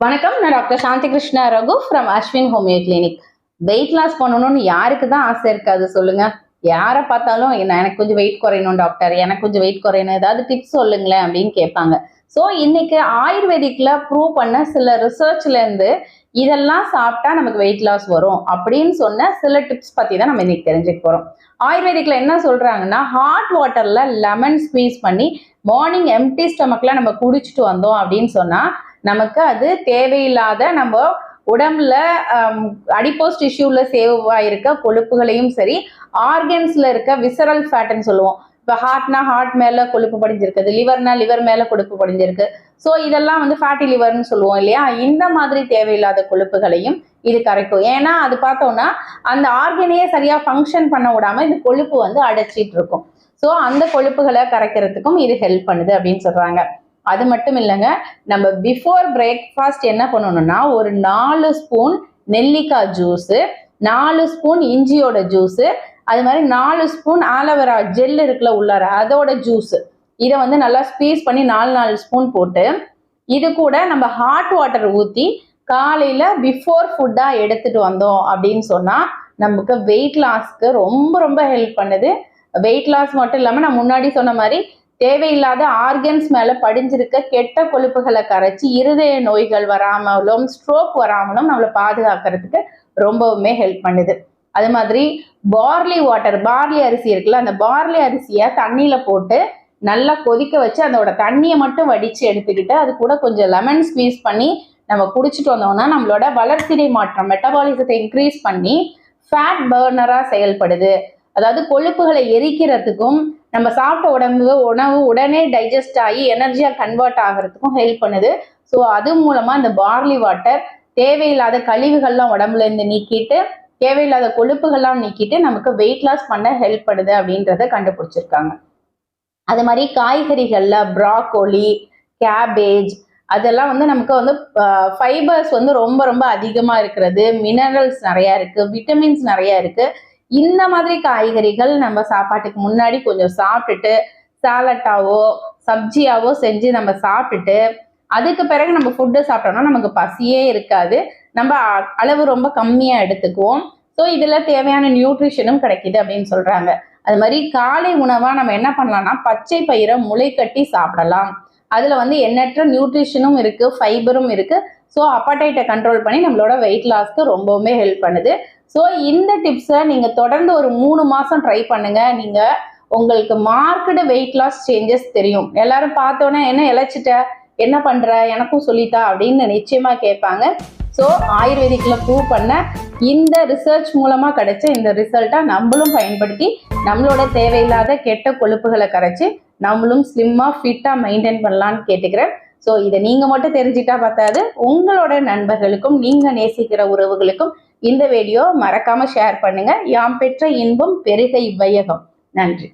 வணக்கம் நான் doctor Shanti Krishna Raghu from Ashwin homeo clinic. Weight loss பண்ணணும்னு யாருக்கு தான் ஆசை இருக்காது சொல்லுங்க. யாரை பார்த்தாலும் என்ன எனக்கு கொஞ்சம் வெயிட் குறையணும் டாக்டர் எனக்கு கொஞ்சம் வெயிட் குறையணும் ஏதாவது டிப்ஸ் சொல்லுங்களேன் அப்படின்னு கேட்பாங்க. ஸோ இன்னைக்கு ஆயுர்வேதிக்ல ப்ரூவ் பண்ண சில ரிசர்ச்ல இருந்து இதெல்லாம் சாப்பிட்டா நமக்கு வெயிட் லாஸ் வரும் அப்படின்னு சொன்ன சில டிப்ஸ் பற்றி தான் நம்ம இன்னைக்கு தெரிஞ்சுக்க போகிறோம் ஆயுர்வேதிக்ல என்ன சொல்கிறாங்கன்னா ஹாட் வாட்டரில் லெமன் ஸ்குவீஸ் பண்ணி மார்னிங் எம்டி ஸ்டமக்கில் நம்ம குடிச்சிட்டு வந்தோம் அப்படின்னு சொன்னால் நமக்கு அது தேவையில்லாத நம்ம உடம்புல அடிப்போஸ் டிஷ்யூல சேவ் ஆயிருக்க கொழுப்புகளையும் சரி ஆர்கன்ஸ்ல இருக்க விசரல் ஃபேட்டுன்னு சொல்லுவோம். இப்போ ஹார்ட்னா ஹார்ட் மேலே கொழுப்பு படிஞ்சிருக்குது லிவர்னா லிவர் மேலே கொழுப்பு படிஞ்சிருக்கு. ஸோ இதெல்லாம் வந்து ஃபேட்டி லிவர்னு சொல்லுவோம் இல்லையா? இந்த மாதிரி தேவையில்லாத கொழுப்புகளையும் இது கரைக்கும். ஏன்னா அது பார்த்தோம்னா அந்த ஆர்கனையே சரியாக ஃபங்க்ஷன் பண்ண விடாமல் இந்த கொழுப்பு வந்து அடைச்சிட்டு இருக்கும். ஸோ அந்த கொழுப்புகளை கரைக்கிறதுக்கும் இது ஹெல்ப் பண்ணுது அப்படின்னு சொல்கிறாங்க அது மட்டும் இல்லைங்க நம்ம பிஃபோர் பிரேக்ஃபாஸ்ட் என்ன பண்ணணும்னா ஒரு நாலு ஸ்பூன் நெல்லிக்காய் ஜூஸு நாலு ஸ்பூன் இஞ்சியோட ஜூஸு அது மாதிரி நாலு ஸ்பூன் ஆலோவேரா ஜெல் இருக்குல்ல உள்ளார அதோட ஜூஸு இதை வந்து நல்லா ஸ்பீஸ் பண்ணி நாலு நாலு ஸ்பூன் போட்டு இது கூட நம்ம ஹாட் வாட்டர் ஊற்றி காலையில் பிஃபோர் ஃபுட்டாக எடுத்துகிட்டு வந்தோம் அப்படின்னு சொன்னால் நமக்கு வெயிட் லாஸ்க்கு ரொம்ப ரொம்ப ஹெல்ப் பண்ணுது. வெயிட் லாஸ் மட்டும் இல்லாமல் நான் முன்னாடி சொன்ன மாதிரி தேவையில்லாத ஆர்கன்ஸ் மேல படிஞ்சிருக்க கெட்ட கொழுப்புகளை கரைச்சி இருதய நோய்கள் வராமலும் ஸ்ட்ரோக் வராமலும் நம்மளை பாதுகாக்கிறதுக்கு ரொம்பவுமே ஹெல்ப் பண்ணுது. அது மாதிரி பார்லி வாட்டர் பார்லி அரிசி இருக்குல்ல அந்த பார்லி அரிசியை தண்ணியில போட்டு நல்லா கொதிக்க வச்சு அதோட தண்ணியை மட்டும் வடிச்சு எடுத்துக்கிட்டு அது கூட கொஞ்சம் லெமன் ஸ்வீஸ் பண்ணி நம்ம குடிச்சிட்டு வந்தோம்னா நம்மளோட வளர்சிதை மாற்றம் மெட்டபாலிசத்தை இன்க்ரீஸ் பண்ணி ஃபேட் பர்னராக செயல்படுது. அதாவது கொழுப்புகளை எரிக்கிறதுக்கும் நம்ம சாப்பிட்ட உடம்பு உணவு உடனே டைஜஸ்ட் ஆகி எனர்ஜியாக கன்வெர்ட் ஆகிறதுக்கும் ஹெல்ப் பண்ணுது. ஸோ அது மூலமாக இந்த பார்லி வாட்டர் தேவையில்லாத கழிவுகள்லாம் உடம்புல இருந்து நீக்கிட்டு தேவையில்லாத கொழுப்புகள்லாம் நீக்கிட்டு நமக்கு வெயிட் லாஸ் பண்ண ஹெல்ப் பண்ணுது அப்படின்றத கண்டுபிடிச்சிருக்காங்க. அது மாதிரி காய்கறிகளில் ப்ராக்கோலி கேபேஜ் அதெல்லாம் வந்து நமக்கு வந்து ஃபைபர்ஸ் வந்து ரொம்ப ரொம்ப அதிகமாக இருக்கிறது. மினரல்ஸ் நிறையா இருக்குது விட்டமின்ஸ் நிறையா இருக்குது இந்த மாதிரி காய்கறிகள் நம்ம சாப்பாட்டுக்கு முன்னாடி கொஞ்சம் சாப்பிட்டுட்டு சாலட்டாவோ சப்ஜியாவோ செஞ்சு நம்ம சாப்பிட்டுட்டு அதுக்கு பிறகு நம்ம ஃபுட்டு சாப்பிட்டோம்னா நமக்கு பசியே இருக்காது. நம்ம அ- அளவு ரொம்ப கம்மியாக எடுத்துக்குவோம். ஸோ இதில் தேவையான நியூட்ரிஷனும் கிடைக்கிது அப்படின்னு சொல்கிறாங்க அது மாதிரி காலை உணவாக நம்ம என்ன பண்ணலாம்னா பச்சை பயிரை முளை கட்டி சாப்பிடலாம். அதில் வந்து எண்ணற்ற நியூட்ரிஷனும் இருக்குது ஃபைபரும் இருக்குது ஸோ அப்படைட்டை கண்ட்ரோல் பண்ணி நம்மளோட வெயிட் லாஸ்க்கு ரொம்பவுமே ஹெல்ப் பண்ணுது. ஸோ இந்த டிப்ஸை நீங்கள் தொடர்ந்து ஒரு மூணு மாதம் ட்ரை பண்ணுங்கள் நீங்கள் உங்களுக்கு மார்க்கெடு வெயிட் லாஸ் சேஞ்சஸ் தெரியும். எல்லாரும் பார்த்தோன்னே என்ன இழைச்சிட்ட? என்ன பண்ணுற எனக்கும் சொல்லித்தா அப்படின்னு நிச்சயமாக கேட்பாங்க. ஸோ ஆயுர்வேதிக்கில் ப்ரூவ் பண்ண இந்த ரிசர்ச் மூலமாக கிடைச்ச இந்த ரிசல்ட்டை நம்மளும் பயன்படுத்தி நம்மளோட தேவையில்லாத கெட்ட கொழுப்புகளை கரைச்சி நம்மளும் ஸ்லிம்மாக ஃபிட்டாக மெயின்டைன் பண்ணலான்னு கேட்டுக்கிறேன். ஸோ இதை நீங்க மட்டும் தெரிஞ்சிட்டா பார்த்தாது உங்களோட நண்பர்களுக்கும் நீங்க நேசிக்கிற உறவுகளுக்கும் இந்த வீடியோ மறக்காம ஷேர் பண்ணுங்க. யாம் பெற்ற இன்பம் பெருக இவ்வையகம் நன்றி.